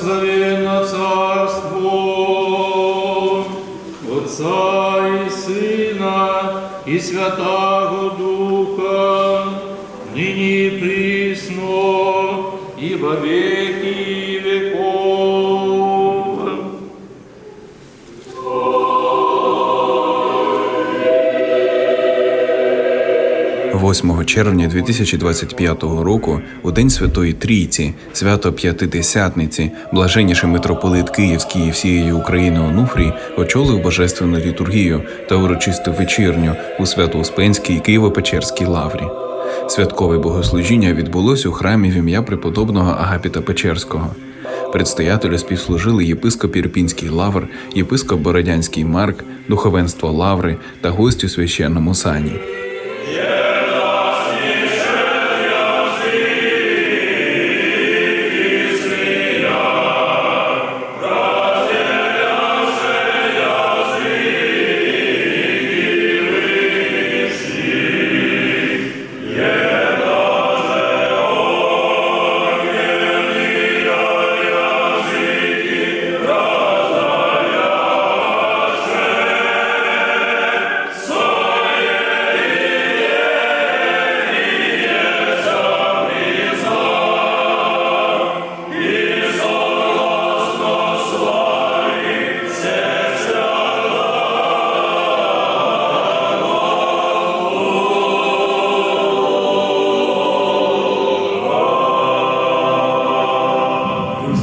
Благословенно Царство Отца и Сына и Святого Духа, ныне присно и во веки 8 червня 2025 року, у День Святої Трійці, свято П'ятидесятниці, блаженніший митрополит Київський і всієї України Онуфрій очолив божественну літургію та урочисту вечірню у Свято-Успенській Києво-Печерській лаврі. Святкове богослужіння відбулось у храмі в ім'я преподобного Агапіта Печерського. Предстоятелю співслужили єпископ Ірпінський лавр, єпископ Бородянський Марк, духовенство лаври та гості у священному сані.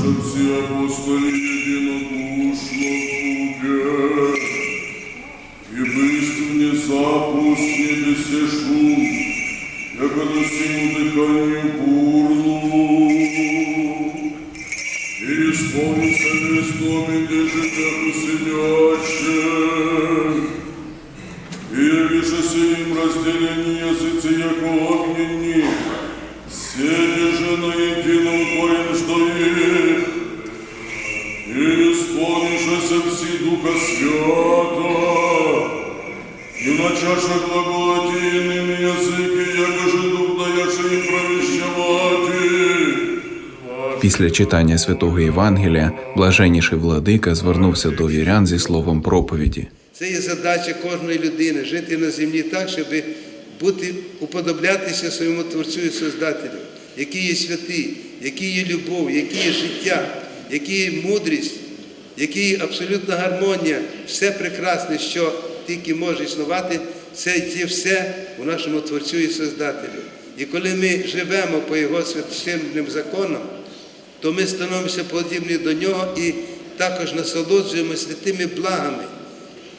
Щоб всі апостоли единодушно слуге, и быстро внезапусти все шум, яко на силу дыханию бурну. И исполнится Христом, и где живет усыняче, и явишься им разделение языцы, яко огненни, Сети и на иными языки, яко же Дух даяше им провещевати. Після читання святого Євангелія блаженніший владика звернувся до вірян зі словом проповіді. Це є задача кожної людини жити на землі так, щоб бути, уподоблятися своєму Творцю і Создателю, який є святий, який є любов, який є життя, який є мудрість, який є абсолютна гармонія, все прекрасне, що тільки може існувати, це є все у нашому Творцю і Создателю. І коли ми живемо по Його священним законам, то ми становимося подібні до нього і також насолоджуємося тими благами,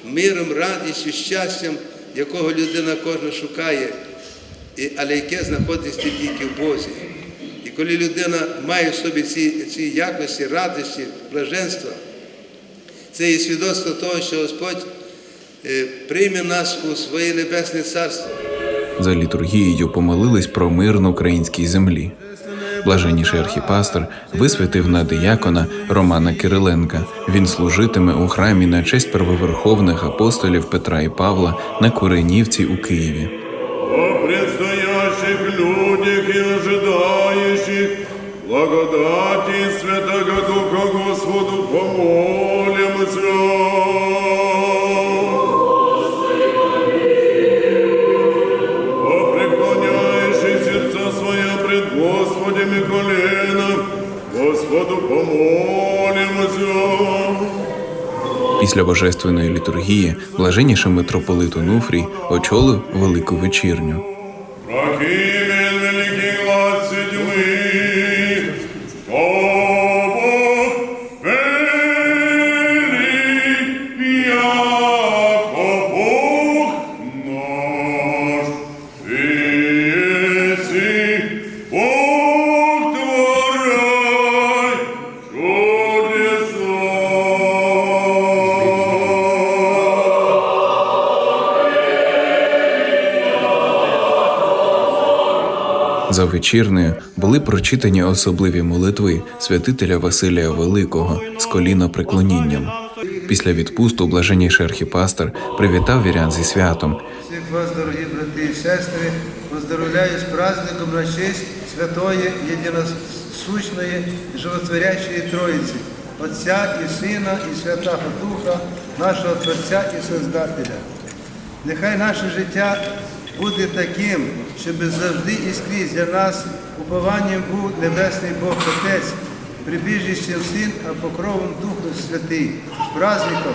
миром, радістю, щастям, якого людина кожна шукає, але яке знаходиться тільки в Бозі. І коли людина має в собі ці, ці якості, радості, блаженства, це є свідоцтво того, що Господь прийме нас у своє небесне царство. За літургією помолились про мир на українській землі. Блаженніший архіпастор висвятив на диякона Романа Кириленка. Він служитиме у храмі на честь первоверховних апостолів Петра і Павла на Куренівці у Києві. О предстоящих людях и ожидающих благодати Святого Духа Господу помолимся. Після божественної літургії блаженніший митрополит Онуфрій очолив велику вечірню. За вечірнею були прочитані особливі молитви святителя Василія Великого з коліна преклонінням. Після відпусту блаженніший архіпастер привітав вірян зі святом. Всіх вас, дорогі брати і сестри, поздоровляю з праздником на честь святої, єдиносущної і животворящої Троїці, Отця і Сина, і Святого Духа, нашого Творця і Создателя. Нехай наше життя буде таким, щоб завжди і скрізь для нас упованням був Небесний Бог Отець, прибіжищем Син, а покровом Духу Святий. З праздником!